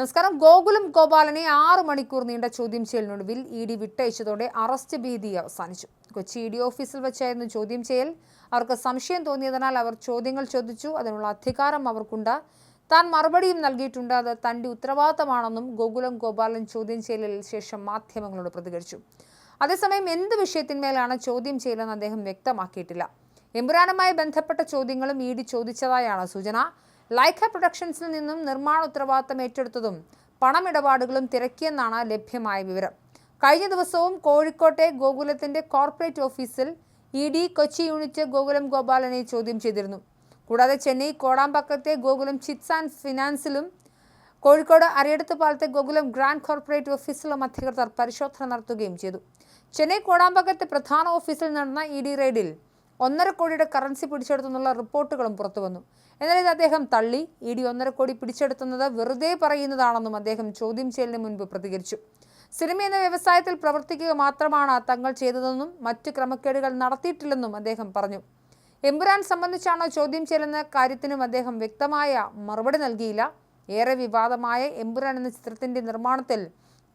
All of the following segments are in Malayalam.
നമസ്കാരം. ഗോകുലം ഗോപാലനെ ആറു മണിക്കൂർ നീണ്ട ചോദ്യം ചെയ്യലിനൊടുവിൽ ഇ ഡി വിട്ടയച്ചതോടെ അറസ്റ്റ് ഭീതി അവസാനിച്ചു. കൊച്ചി ഇ ഡി ഓഫീസിൽ വെച്ചായിരുന്നു ചോദ്യം ചെയ്യൽ. അവർക്ക് സംശയം തോന്നിയതിനാൽ അവർ ചോദ്യങ്ങൾ ചോദിച്ചു. അതിനുള്ള അധികാരം അവർക്കുണ്ട്. താൻ മറുപടിയും നൽകിയിട്ടുണ്ട്. അത് തന്റെ ഉത്തരവാദിത്തമാണെന്നും ഗോകുലം ഗോപാലൻ ചോദ്യം ചെയ്യലിൽ ശേഷം മാധ്യമങ്ങളോട് പ്രതികരിച്ചു. അതേസമയം എന്ത് വിഷയത്തിന്മേലാണ് ചോദ്യം ചെയ്യലെന്ന് അദ്ദേഹം വ്യക്തമാക്കിയിട്ടില്ല. എമ്പുരാനുമായി ബന്ധപ്പെട്ട ചോദ്യങ്ങളും ഇ ഡി ചോദിച്ചതായാണ് സൂചന. ലൈക്ക പ്രൊഡക്ഷൻസിൽ നിന്നും നിർമ്മാണ ഉത്തരവാദിത്തം ഏറ്റെടുത്തതും പണമിടപാടുകളും തിരക്കിയെന്നാണ് ലഭ്യമായ വിവരം. കഴിഞ്ഞ ദിവസവും കോഴിക്കോട്ടെ ഗോകുലത്തിന്റെ കോർപ്പറേറ്റ് ഓഫീസിൽ E D Kochi unit Gokulam ഗോപാലനെ ചോദ്യം ചെയ്തിരുന്നു. കൂടാതെ ചെന്നൈ കോടാമ്പക്കത്തെ ഗോകുലം ചിറ്റ്സ് ആൻഡ് ഫിനാൻസിലും കോഴിക്കോട് അരിയടത്ത് പാലത്തെ ഗോകുലം ഗ്രാൻഡ് കോർപ്പറേറ്റ് ഓഫീസിലും അധികൃതർ പരിശോധന നടത്തുകയും ചെയ്തു. ചെന്നൈ കോടാമ്പക്കത്തെ പ്രധാന ഓഫീസിൽ നടന്ന ഇ ഡി റെയ്ഡിൽ ഒന്നര കോടിയുടെ കറൻസി പിടിച്ചെടുത്തെന്നുള്ള റിപ്പോർട്ടുകളും പുറത്തുവന്നു എന്നാൽ ഇത് അദ്ദേഹം തള്ളി. ഇ ഡി ഒന്നര കോടി പിടിച്ചെടുത്തുന്നത് വെറുതെ പറയുന്നതാണെന്നും അദ്ദേഹം ചോദ്യം ചെയ്യലിന് മുൻപ് പ്രതികരിച്ചു. സിനിമ എന്ന വ്യവസായത്തിൽ പ്രവർത്തിക്കുക മാത്രമാണ് തങ്ങൾ ചെയ്തതെന്നും മറ്റു ക്രമക്കേടുകൾ നടത്തിയിട്ടില്ലെന്നും അദ്ദേഹം പറഞ്ഞു. എമ്പുരാൻ സംബന്ധിച്ചാണോ ചോദ്യം ചെയ്യലെന്ന കാര്യത്തിനും അദ്ദേഹം വ്യക്തമായ മറുപടി നൽകിയില്ല. ഏറെ വിവാദമായ എമ്പുരാൻ എന്ന ചിത്രത്തിന്റെ നിർമ്മാണത്തിൽ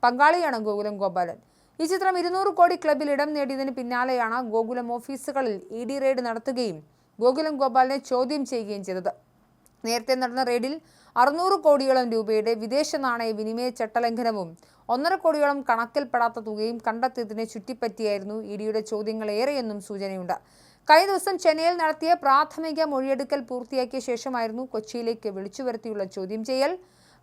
പങ്കാളിയാണ് ഗോകുലം ഗോപാലൻ. ഈ ചിത്രം ഇരുന്നൂറ് കോടി ക്ലബിൽ ഇടം നേടിയതിന് പിന്നാലെയാണ് ഗോകുലം ഓഫീസുകളിൽ ഇ ഡി റെയ്ഡ് നടത്തുകയും ഗോകുലം ഗോപാലിനെ ചോദ്യം ചെയ്യുകയും ചെയ്തത്. നേരത്തെ നടന്ന റെയ്ഡിൽ അറുന്നൂറ് കോടിയോളം രൂപയുടെ വിദേശ നാണയ വിനിമയ ചട്ടലംഘനവും ഒന്നര കോടിയോളം കണക്കിൽപ്പെടാത്ത തുകയും കണ്ടെത്തിയതിനെ ചുറ്റിപ്പറ്റിയായിരുന്നു ഇ ഡിയുടെ ചോദ്യങ്ങൾ ഏറെയെന്നും സൂചനയുണ്ട്. കഴിഞ്ഞ ദിവസം ചെന്നൈയിൽ നടത്തിയ പ്രാഥമിക മൊഴിയെടുക്കൽ പൂർത്തിയാക്കിയ ശേഷമായിരുന്നു കൊച്ചിയിലേക്ക് വിളിച്ചു വരുത്തിയുള്ള ചോദ്യം ചെയ്യൽ.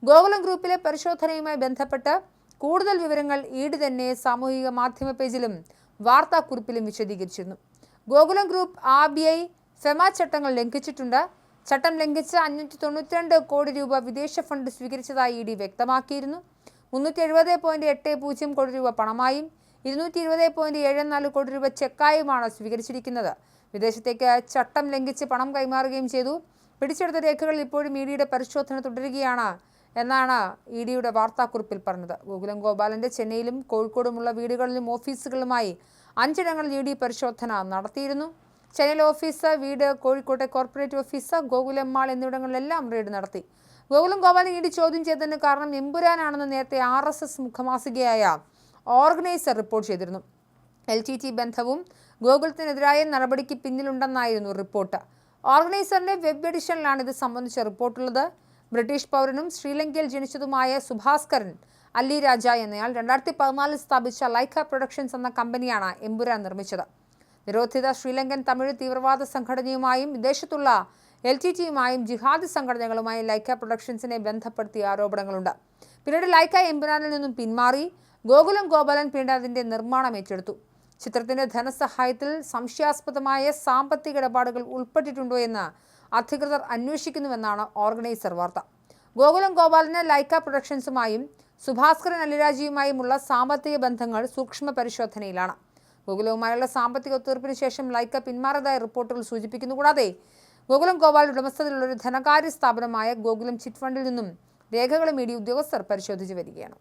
ഗോകുലം ഗ്രൂപ്പിലെ പരിശോധനയുമായി ബന്ധപ്പെട്ട് കൂടുതൽ വിവരങ്ങൾ ഈട് തന്നെ സാമൂഹിക മാധ്യമ പേജിലും വാർത്താക്കുറിപ്പിലും വിശദീകരിച്ചിരുന്നു. Gokulam group R B I FEMA ചട്ടങ്ങൾ ലംഘിച്ചിട്ടുണ്ട്. ചട്ടം ലംഘിച്ച് അഞ്ഞൂറ്റി തൊണ്ണൂറ്റിരണ്ട് കോടി രൂപ വിദേശ ഫണ്ട് സ്വീകരിച്ചതായി ഇ ഡി വ്യക്തമാക്കിയിരുന്നു. മുന്നൂറ്റി എഴുപത് എട്ട് പൂജ്യം കോടി രൂപ പണമായും. ഇരുന്നൂറ്റി ഇരുപത് പോയിന്റ് ഏഴ് നാല് കോടി രൂപ ചെക്കായുമാണ് സ്വീകരിച്ചിരിക്കുന്നത്. വിദേശത്തേക്ക് ചട്ടം ലംഘിച്ച് പണം കൈമാറുകയും ചെയ്തു. പിടിച്ചെടുത്ത രേഖകൾ ഇപ്പോഴും ഇ ഡിയുടെ പരിശോധന തുടരുകയാണ് എന്നാണ് ഇ ഡിയുടെ വാർത്താക്കുറിപ്പിൽ പറഞ്ഞത്. ഗോകുലം ഗോപാലന്റെ ചെന്നൈയിലും കോഴിക്കോടുമുള്ള വീടുകളിലും ഓഫീസുകളുമായി അഞ്ചിടങ്ങളിൽ ഇ ഡി പരിശോധന നടത്തിയിരുന്നു. ചെന്നൈയിലെ ഓഫീസ് വീട് കോഴിക്കോട്ടെ കോർപ്പറേറ്റ് ഓഫീസ് ഗോകുലം മാൾ എന്നിവിടങ്ങളിലെല്ലാം റെയ്ഡ് നടത്തി. ഗോകുലം ഗോപാലൻ ഇ ഡി ചോദ്യം ചെയ്തതിന് കാരണം എമ്പുരാനാണെന്ന് നേരത്തെ ആർ എസ് എസ് മുഖമാസികയായ ഓർഗനൈസർ റിപ്പോർട്ട് ചെയ്തിരുന്നു. എൽ ടി ടി ബന്ധവും ഗോകുലത്തിനെതിരായ നടപടിക്ക് പിന്നിലുണ്ടെന്നായിരുന്നു റിപ്പോർട്ട്. ഓർഗനൈസറിന്റെ വെബ് എഡിഷനിലാണ് ഇത് സംബന്ധിച്ച റിപ്പോർട്ടുള്ളത്. ബ്രിട്ടീഷ് പൗരനും ശ്രീലങ്കയിൽ ജനിച്ചതുമായ സുഭാസ്കരൻ അല്ലി രാജ എന്നയാൾ രണ്ടായിരത്തി പതിനാലിൽ സ്ഥാപിച്ച ലൈക്ക പ്രൊഡക്ഷൻസ് എന്ന കമ്പനിയാണ് എമ്പുരാൻ നിർമ്മിച്ചത്. നിരോധിത ശ്രീലങ്കൻ തമിഴ് തീവ്രവാദ സംഘടനയുമായും വിദേശത്തുള്ള എൽ ടി ടിയുമായും ജിഹാദി സംഘടനകളുമായും ലൈക്ക പ്രൊഡക്ഷൻസിനെ ബന്ധപ്പെടുത്തിയ ആരോപണങ്ങളുണ്ട്. പിന്നീട് ലൈക്ക എമ്പുരാനിൽ നിന്നും പിന്മാറി ഗോകുലം ഗോപാലൻ പിന്നീട് അതിന്റെ നിർമ്മാണം ഏറ്റെടുത്തു. ചിത്രത്തിന്റെ ധനസഹായത്തിൽ സംശയാസ്പദമായ സാമ്പത്തിക ഇടപാടുകൾ ഉൾപ്പെട്ടിട്ടുണ്ടോ എന്ന് അധികൃതർ അന്വേഷിക്കുന്നുവെന്നാണ് ഓർഗനൈസർ വാർത്ത. ഗോകുലം ഗോപാലിന് ലൈക്ക പ്രൊഡക്ഷൻസുമായും സുഭാസ്കരൻ അലിരാജിയുമായുമുള്ള സാമ്പത്തിക ബന്ധങ്ങൾ സൂക്ഷ്മ പരിശോധനയിലാണ്. ഗോകുലവുമായുള്ള സാമ്പത്തിക ഒത്തുതീർപ്പിന് ശേഷം ലൈക്ക പിന്മാറിയതായി റിപ്പോർട്ടുകൾ സൂചിപ്പിക്കുന്നു. കൂടാതെ ഗോകുലം ഗോപാൽ ഉടമസ്ഥതയിലുള്ള ഒരു ധനകാര്യ സ്ഥാപനമായ ഗോകുലം ചിറ്റ് ഫണ്ടിൽ നിന്നും രേഖകളും ഡി ഉദ്യോഗസ്ഥർ പരിശോധിച്ചു വരികയാണ്.